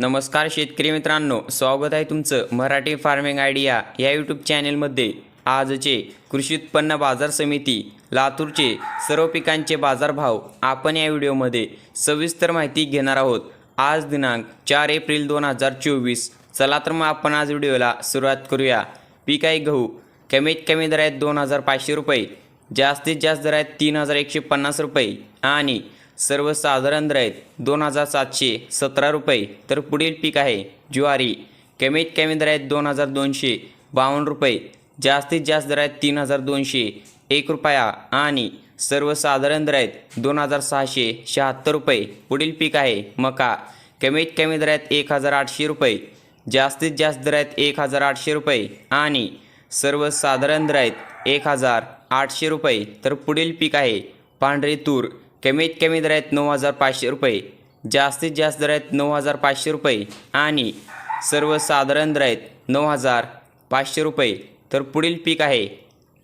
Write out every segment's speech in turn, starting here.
नमस्कार शेतकरी मित्रांनो स्वागत आहे तुमचं मराठी फार्मिंग आयडिया या यूट्यूब चॅनेलमध्ये आजचे कृषी उत्पन्न बाजार समिती लातूरचे सर्व पिकांचे बाजारभाव आपण या व्हिडिओमध्ये सविस्तर माहिती घेणार आहोत. आज दिनांक चार एप्रिल दोन हजार चोवीस. चला तर मग आपण आज व्हिडिओला सुरुवात करूया. पीक आहे गहू कमीत कमी दर आहेत दोन हजार पाचशे रुपये जास्तीत जास्त दर आहेत तीन हजार एकशे पन्नास रुपये आणि सर्वसाधारण दर आहेत दोन हजार सातशे सतरा रुपये तर पुढील पीक आहे ज्वारी. कमीत कमी दर आहेत दोन हजार दोनशे बावन्न रुपये जास्तीत जास्त दर आहेत तीन हजार दोनशे एक रुपया आणि सर्वसाधारण दर आहेत दोन हजार सहाशे शहात्तर रुपये. पुढील पीक आहे मका. कमीत कमी दर आहेत एक हजार आठशे रुपये जास्तीत जास्त दर आहेत एक हजार आठशे रुपये आणि सर्वसाधारण दर आहेत एक हजार आठशे रुपये तर पुढील पीक आहे पांढरे तूर. कमीत कमी दर आहेत नऊ हजार पाचशे रुपये जास्तीत जास्त दर आहेत नऊ हजार पाचशे रुपये आणि सर्वसाधारण दर आहेत नऊ हजार पाचशे रुपये. तर पुढील पीक आहे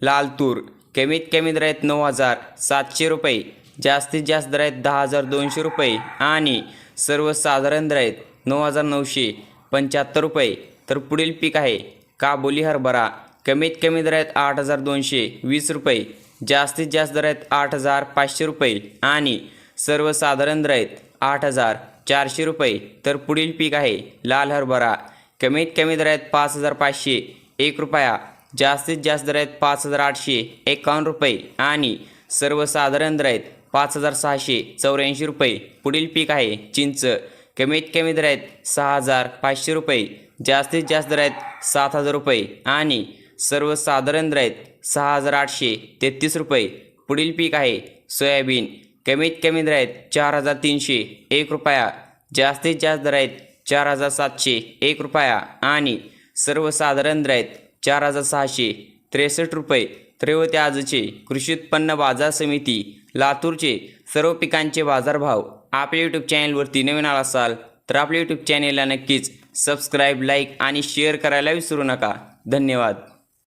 लाल तूर कमीत कमी दर आहेत नऊ हजार सातशे रुपये जास्तीत जास्त दर आहेत दहा हजार दोनशे रुपये आणि सर्वसाधारण दर आहेत नऊ हजार नऊशे पंच्याहत्तर रुपये. तर पुढील पीक आहे काबोली हरभरा. कमीत कमी दर आहेत आठ हजार दोनशे वीस रुपये. जास्तीत जास्त दर आहेत आठ हजार पाचशे रुपये आणि सर्वसाधारण दर आहेत आठ हजार चारशे रुपये. तर पुढील पीक आहे लाल हरभरा. कमीत कमी दर आहेत पाच हजार पाचशे एक रुपया. जास्तीत जास्त दर आहेत पाच हजार आठशे एकावन्न रुपये आणि सर्वसाधारण दर आहेत पाच हजार सहाशे चौऱ्याऐंशी रुपये. पुढील पीक आहे चिंच. कमीत कमी दर आहेत सहा हजार पाचशे रुपये. जास्तीत जास्त दर आहेत सात हजार रुपये आणि सर्वसाधारण दर आहेत सहा हजार आठशे तेहतीस रुपये. पुढील पीक आहे सोयाबीन. कमीत कमी दर आहेत चार हजार तीनशे एक रुपया. जास्तीत जास्त दर आहेत चार हजार सातशे एक रुपया. आणि सर्वसाधारण दर आहेत चार हजार सहाशे त्रेसष्ट रुपये. तर आजचे कृषी उत्पन्न बाजार समिती लातूरचे सर्व पिकांचे बाजारभाव आपल्या यूट्यूब चॅनलवरती नवीन आला असाल तर आपल्या यूट्यूब चॅनेलला नक्कीच सबस्क्राईब लाईक आणि शेअर करायला विसरू नका. धन्यवाद.